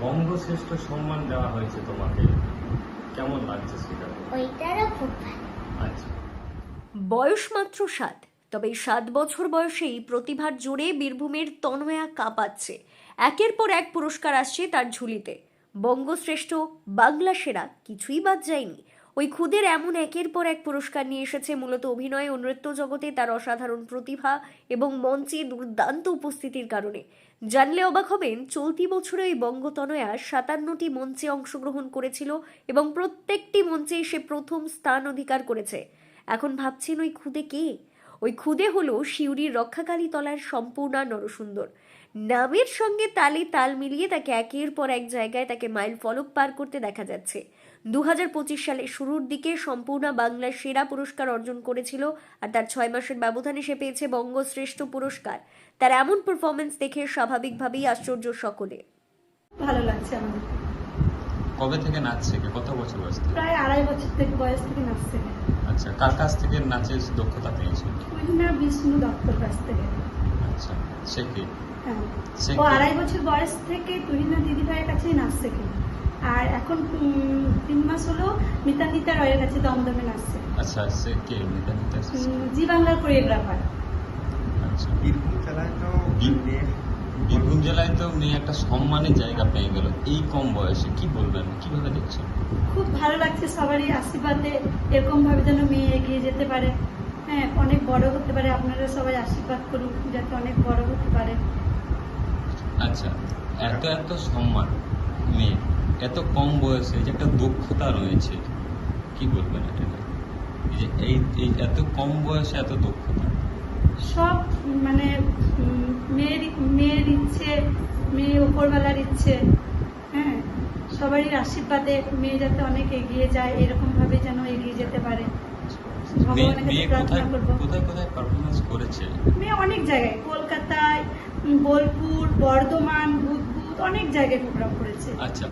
বঙ্গশ্রেষ্ঠ সম্মান দেওয়া হয়েছে তোমাকে। কেমন লাগছে সেটা? ওইটারও খুব আচ্ছা। বয়স মাত্র সাত তবে সাত বছর বয়সেই প্রতিভার জোরে বীরভূমের তনয়া কাঁপাচ্ছে। একের পর এক পুরস্কার আসছে তার ঝুলিতে। বঙ্গশ্রেষ্ঠ বাংলা সেরা কিছুই বাদ যায়নি। ওই খুদের এমন একের পর এক পুরস্কার নিয়ে এসেছে মূলত অভিনয় ও নৃত্য জগতে তার অসাধারণ প্রতিভা এবং মঞ্চে দুর্দান্ত উপস্থিতির কারণে। জানলে অবাক হবেন, চলতি বছরে ওই বঙ্গতনয়া সাতান্নটি মঞ্চে অংশগ্রহণ করেছিল এবং প্রত্যেকটি মঞ্চে সে প্রথম স্থান অধিকার করেছে। এখন ভাবছেন ওই খুদে কে? ওই খুদে হলো শিউরির রক্ষাকালী তলার সম্পূর্ণা নরসুন্দর। নামের সঙ্গে তালে তাল মিলিয়ে তাকে একের পর এক জায়গায় তাকে মাইল ফলক পার করতে দেখা যাচ্ছে। দু পঁচিশ সালের শুরুর দিকে সম্পূর্ণ বাংলার সেরা পুরস্কার অর্জন করেছিল আর তার ছয় মাসের ব্যবধানে সে পেয়েছে বঙ্গশ্রেষ্ঠ পুরস্কার। তার এমন পারফরমেন্স দেখে স্বাভাবিকভাবেই আশ্চর্য সকলে। ভালো লাগছে আমাদের। কবে থেকে নাচ শেখে কত বছর বয়স থেকে? প্রায় আড়াই বছর থেকে বয়স থেকে নাচছে আচ্ছা কার কাছ থেকে নাচের দক্ষতা পেয়েছে? বিষ্ণু দত্তর কাছ থেকে। আচ্ছা হ্যাঁ। ও আড়াই বছর বয়স থেকে তুহিনা দিদি ভাইয়ের কাছেই নাচ শেখে আর এখন তিন মাস হলো মিতান্বিতা রয়ের কাছে দমদমে নাচছে। আচ্ছা সে কে? নিতা? নিতা জি বাংলার কোরিওগ্রাফার। আচ্ছা। বীরভূম জেলায় তো বীরভূম জেলায় তো মেয়ে একটা সম্মানের জায়গা পেয়ে গেল। এই কম বয়সে কি বলবেন? কীভাবে দেখছেন? খুব ভালো লাগছে সবারই আশীর্বাদে এরকম ভাবে যেন মেয়ে এগিয়ে যেতে পারে। হ্যাঁ অনেক বড় হতে পারে। আপনারা সবাই আশীর্বাদ করুন যাতে অনেক বড় হতে পারে। আচ্ছা এত এত সম্মান মেয়ে এত কম বয়সে যে একটা দক্ষতা রয়েছে কি বলবেন এটা? এই যে এই এত কম বয়সে এত দক্ষতা। সব মানে মেয়ের মেয়ের ইচ্ছে মেয়ে ওপরবেলার ইচ্ছে হ্যাঁ সবারই আশীর্বাদে মেয়ে যাতে অনেক এগিয়ে যায় এরকম ভাবে যেন এগিয়ে যেতে পারে। মেয়ে ভগবানের কাছে কোথায় কোথায় কোথায় পারফরমেন্স করেছে? মেয়ে অনেক জায়গায় কলকাতায় বোলপুর বর্ধমান বুধবুধ অনেক জায়গায় প্রোগ্রাম করেছে। আচ্ছা।